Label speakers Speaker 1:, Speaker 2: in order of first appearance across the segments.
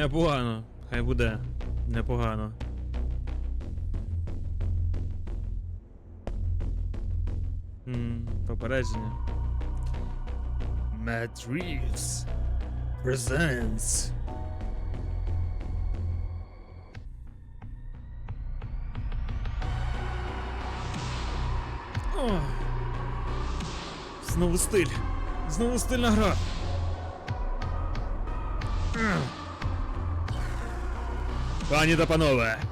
Speaker 1: Непогано. Хай буде. Непогано. М, Попередження. Matt Reeves presents О, Знову стиль. Знову стильна гра. Пані та панове.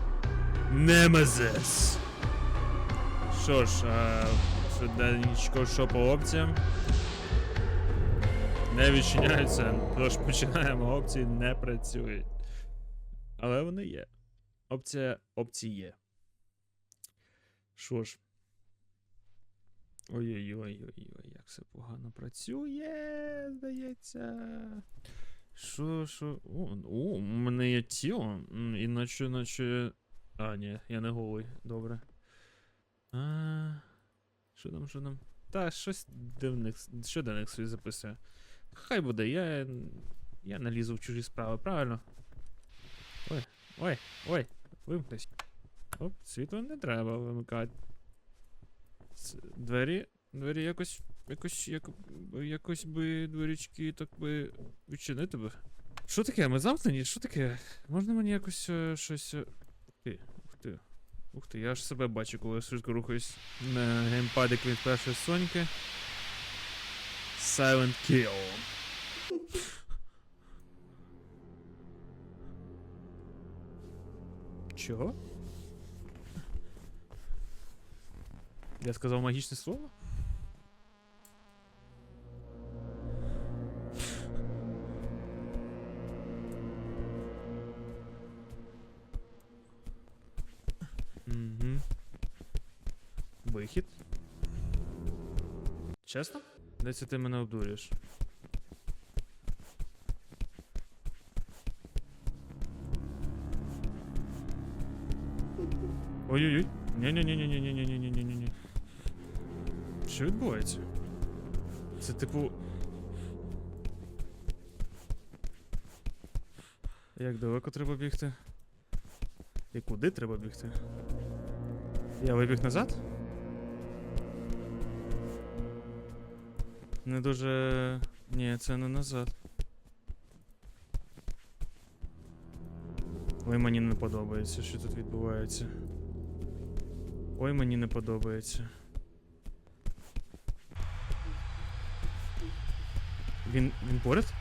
Speaker 1: Немезис. Що ж, а, швиденько, що по опціям? Не відчиняються, тож починаємо, опції не працюють. Але вони є. Опція опції є. Що ж. Ой-ой-ой-ой-ой, як все погано працює, здається. Що, що. О, у мене є тіло. Іначе, наче. А, ні, я не голий. Добре. А, що там, що там? Та, щось дивних. Що дивних собі записує. Хай буде, я. Я не лізу в чужі справи, правильно? Ой, ой, ой, вимкнись. Оп, світло не треба вимикати. Двері. Двері якось. Якось. Як, якось би дворічки так би відчинити би. Що таке? Ми замкнені? Що таке? Можна мені якось е, щось. е, Ух ти, ух ти. Ух ти, я ж себе бачу, коли я швидко рухаюсь на геймпадик від першої соньки. Silent Kill. Чого? Я сказав магічне слово? Чесно? Десь ти мене обдурюєш. Ой-ой-ой. Ні-ні-ні-ні-ні-ні-ні-ні-ні-ні. Що відбувається? Це типу. Як далеко треба бігти? І куди треба бігти? Я вибіг назад? Не дуже. Ні, це не назад. Ой, мені не подобається, що тут відбувається. Ой, мені не подобається. Він. він поряд?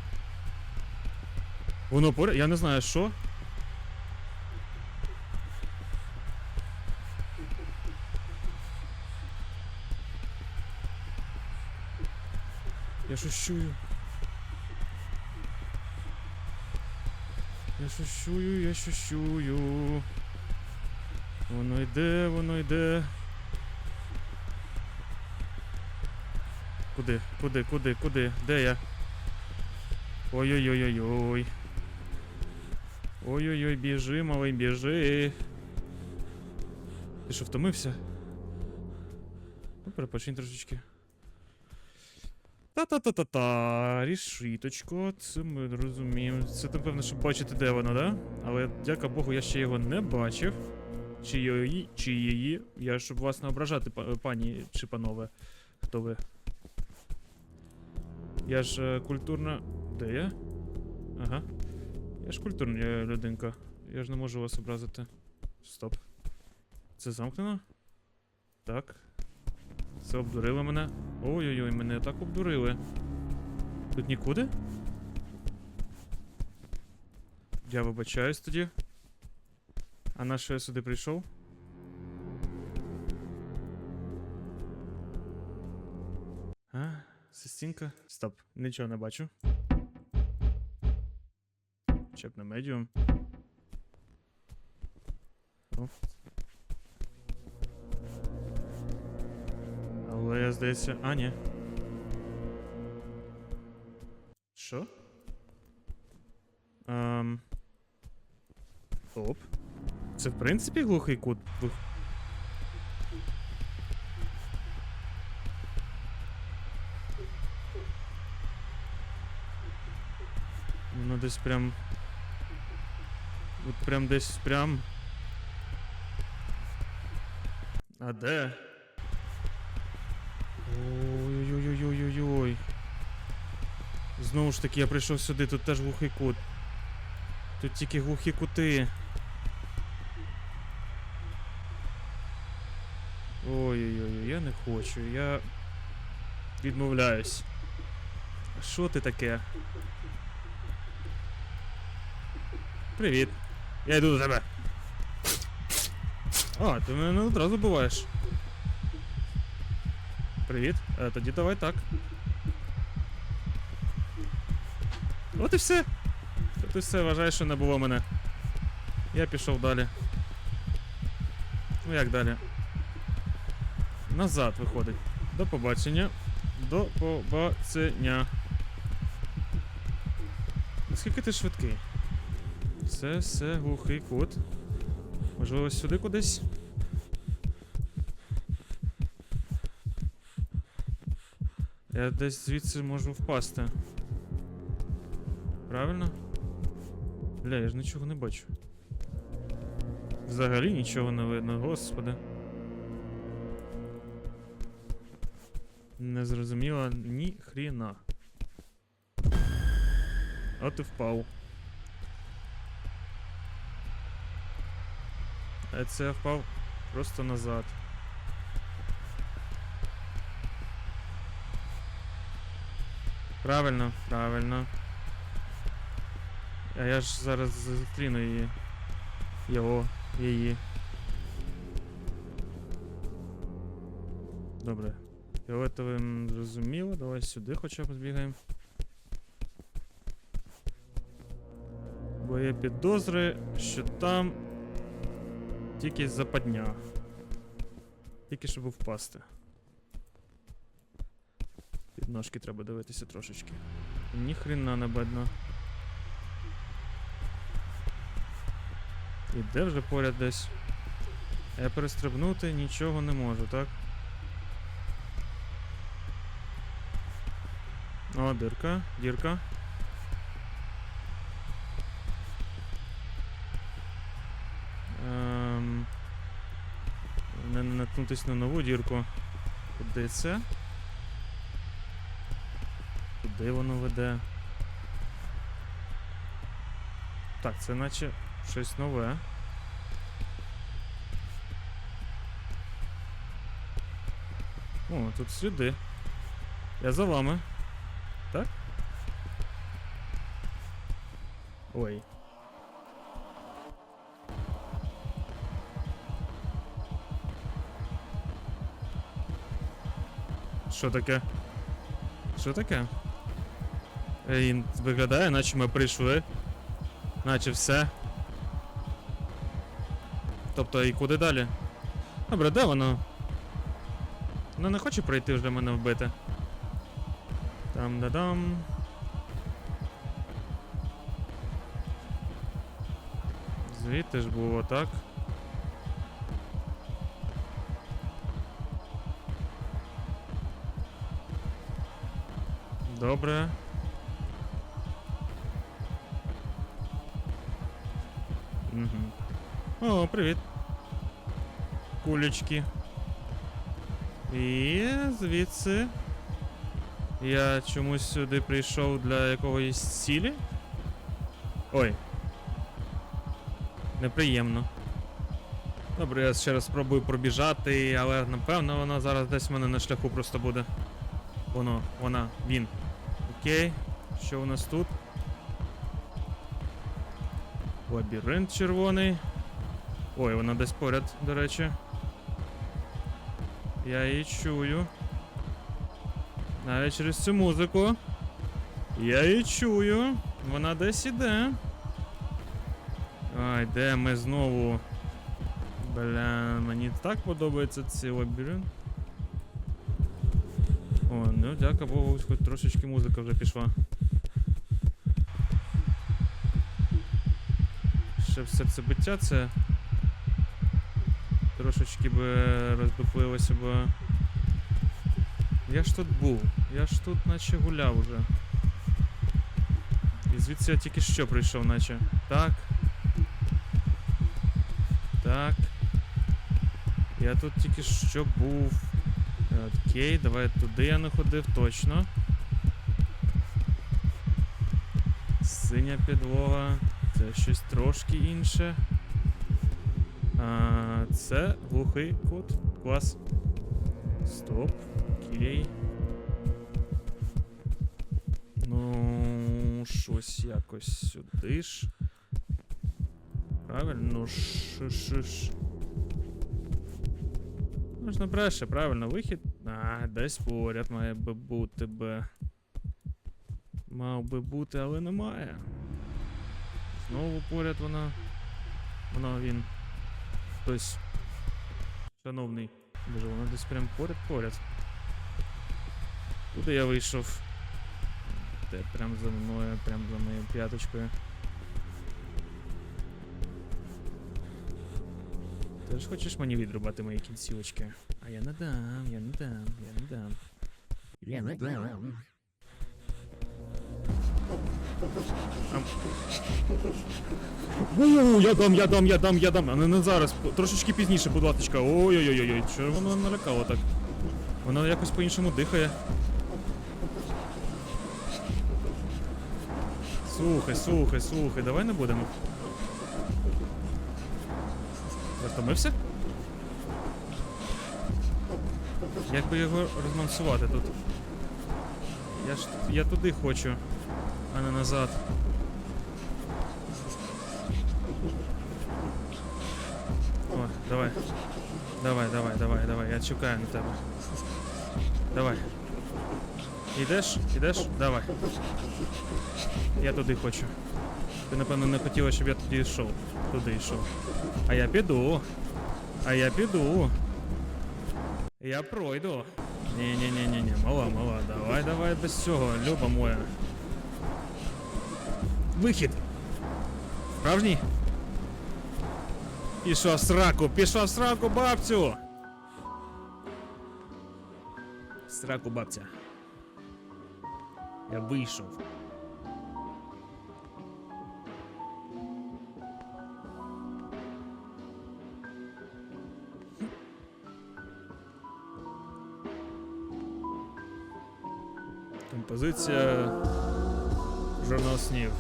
Speaker 1: Воно поряд? Я не знаю що. Я щось чую. Я щось чую, я щось чую. Воно йде, воно йде. Куди? Куди, куди, куди? Де я? Ой-ой-ой-ой-ой. Ой-ой-ой, біжи, малий, біжи. Ти що, втомився? Ну, перепочинь трошечки. Та-та-та-та-та, рішиточко, це ми розуміємо. Це напевно, щоб бачити, де воно, да? Але, дяка Богу, я ще його не бачив. Чи її, чи її. Я щоб вас не ображати, пані чи панове. Хто ви? Я ж е, культурна. Де я? Ага. Я ж культурна е, людинка. Я ж не можу вас образити. Стоп. Це замкнено? Так. Це обдурили мене. Ой-ой-ой, мене так обдурили. Тут нікуди? Я вибачаюсь тоді. А на що я сюди прийшов? А, це стінка? Стоп, нічого не бачу. Б на медіум. О. Але я здається. А, ні. Що? Ем... Оп. Це в принципі глухий кут. Воно десь прям. От прям десь прям. А де? Знову ж таки, я прийшов сюди, тут теж глухий кут. Тут тільки глухі кути. Ой-ой-ой, я не хочу, я відмовляюсь. Що ти таке? Привіт. Я йду до тебе. А, ти мене одразу буваєш. Привіт. Е, тоді давай так. От і все. От і все, вважаєш, що не було мене. Я пішов далі. Ну як далі? Назад виходить. До побачення. До побачення. Наскільки ти швидкий? Це все глухий кут. Можливо, сюди кудись? Я десь звідси можу впасти. Правильно? Бля, я ж нічого не бачу. Взагалі нічого не видно, господи. Не зрозуміла ні хріна. От і впав. А це я впав просто назад. Правильно, правильно. А я ж зараз зустріну її. Його, її. Добре. Фіолетовим зрозуміло, давай сюди хоча б збігаємо. Бо є підозри, що там тільки западня. Тільки щоб впасти. Під ножки треба дивитися трошечки. Ніхрена не видно. Іде вже поряд десь. Я перестрибнути нічого не можу, так? О, дирка, дірка. Ем... Не наткнутись на нову дірку. Куди це? Куди воно веде? Так, це наче щось нове. О, тут сліди. Я за вами. Так? Ой. Що таке? Що таке? Ей, виглядає, наче ми прийшли. Наче все. Тобто і куди далі? Добре, де воно? Воно не хоче прийти вже мене вбити. Там да дам. Звідти ж було так. Добре. Угу. О, привіт. Кулечки. І звідси. Я чомусь сюди прийшов для якогось цілі. Ой. Неприємно. Добре, я ще раз спробую пробіжати, але напевно вона зараз десь в мене на шляху просто буде. Воно, вона, він. Окей. Що у нас тут? Лабіринт червоний. Ой, вона десь поряд, до речі. Я її чую. Навіть через цю музику. Я її чую. Вона десь іде. Ай, де ми знову. Бля, мені так подобається цей лабіринт. О, ну дяка Богу, хоч трошечки музика вже пішла. Ще в серцебиття це трошечки би роздуплилося б. Я ж тут був, я ж тут наче гуляв уже. І звідси я тільки що прийшов, наче. Так. Так. Я тут тільки що був. Окей, давай туди я не ходив точно. Синя підлога. Це щось трошки інше. А, це глухий кут. Клас. Стоп. Окей. Ну, щось якось сюди ж. Правильно, ш ш ш. Можна бреше, правильно, вихід. А, десь поряд має би бути би. Мав би бути, але немає. Знову поряд вона. Вона він. Хтось. Шановний. Боже, вона десь прям поряд поряд. Куди я вийшов? Де прям за мною, прям за моєю п'яточкою. Ти ж хочеш мені відрубати мої кінцівочки? А я не дам, я не дам, я не дам. У, я дам, я дам, я дам, я дам. А не, не зараз, трошечки пізніше, будь ласка. Ой-ой-ой, що воно налякало так? Воно якось по-іншому дихає. Слухай, слухай, слухай, давай не будемо. Затомився? Як би його розмансувати тут? Я ж я туди хочу, а не назад. давай. Давай, давай, давай, давай, я чекаю на тебе. Давай. Ідеш? Ідеш? Давай. Я туди хочу. Ти, напевно, не хотіла, щоб я туди йшов. Туди йшов. А я піду. А я піду. Я пройду. Ні-ні-ні-ні-ні, мала, мала, давай, давай без цього, люба моя. Вихід. Справжній? Пішов сраку, пішов сраку, бабцю! Сраку, бабця. Я вийшов. Композиція журнал снів.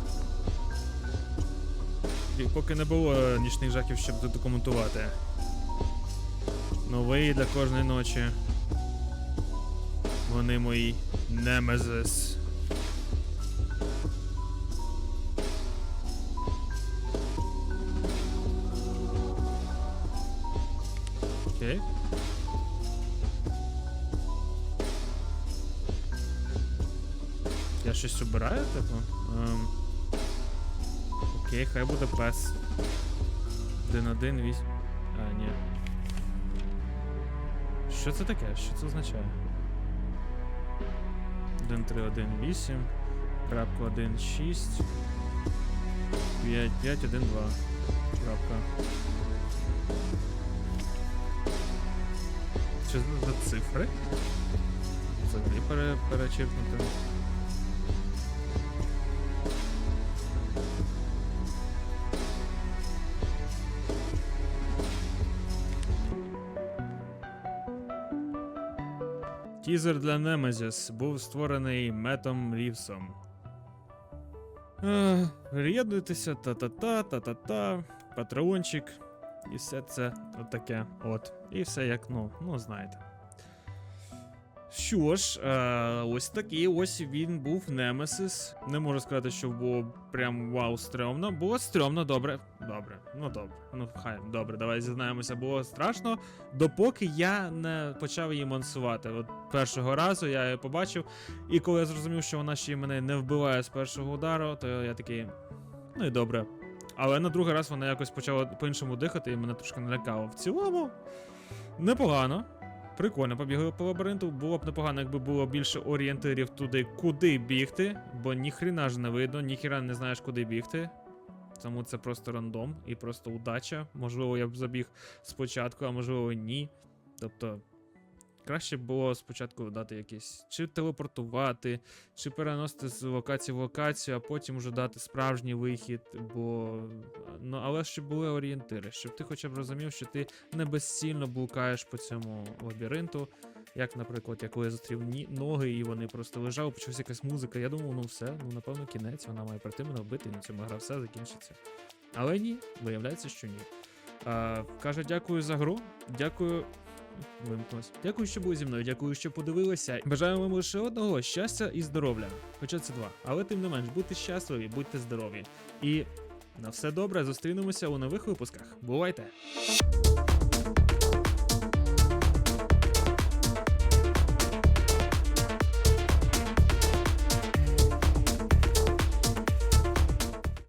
Speaker 1: Поки не було нічних жахів, щоб документувати. Новий для кожної ночі. Вони мої Немезис. Окей. Я щось обираю, типу? Ем... Окей, хай буде пес. 1-1, 8. А, ні. Що це таке? Що це означає? 1, 3, 1, 8. Крапка 1, 6. 5, 5, 1, 2. Крапка. Що це за цифри? Взагалі пере, перечеркнути. Тізер для Nemesis був створений Метом Рівсом. Е, Приєднуйтеся, та-та-та, та-та-та, патреончик. І все це отаке. От. І все як, ну, ну знаєте. Що ж, е, ось такий ось він був Немесис. Не можу сказати, що було прям вау стрьомно. Було стрьомно, добре. Добре, ну добре. Ну хай, добре, давай зізнаємося, було страшно, допоки я не почав її мансувати. От першого разу я її побачив, і коли я зрозумів, що вона ще мене не вбиває з першого удару, то я такий. Ну і добре. Але на другий раз вона якось почала по-іншому дихати, і мене трошки налякало. В цілому, непогано. Прикольно, побігли по лабіринту. Було б непогано, якби було більше орієнтирів туди, куди бігти, бо ніхрена ж не видно, ніхіра не знаєш, куди бігти. Тому це просто рандом і просто удача. Можливо, я б забіг спочатку, а можливо, ні. Тобто, краще було спочатку дати якесь чи телепортувати, чи переносити з локації в локацію, а потім вже дати справжній вихід. Бо ну але щоб були орієнтири, щоб ти хоча б розумів, що ти не безцільно блукаєш по цьому лабіринту. Як, наприклад, я коли зустрів ні- ноги, і вони просто лежали, почалася якась музика. Я думав, ну все, ну напевно, кінець, вона має прийти мене вбити, і на цьому гра все закінчиться. Але ні, виявляється, що ні. А, каже, дякую за гру. Дякую. Вимкнулась. Дякую, що були зі мною. Дякую, що подивилися. Бажаю вам лише одного щастя і здоров'я. Хоча це два. Але тим не менш, будьте щасливі, будьте здорові. І на все добре, зустрінемося у нових випусках. Бувайте!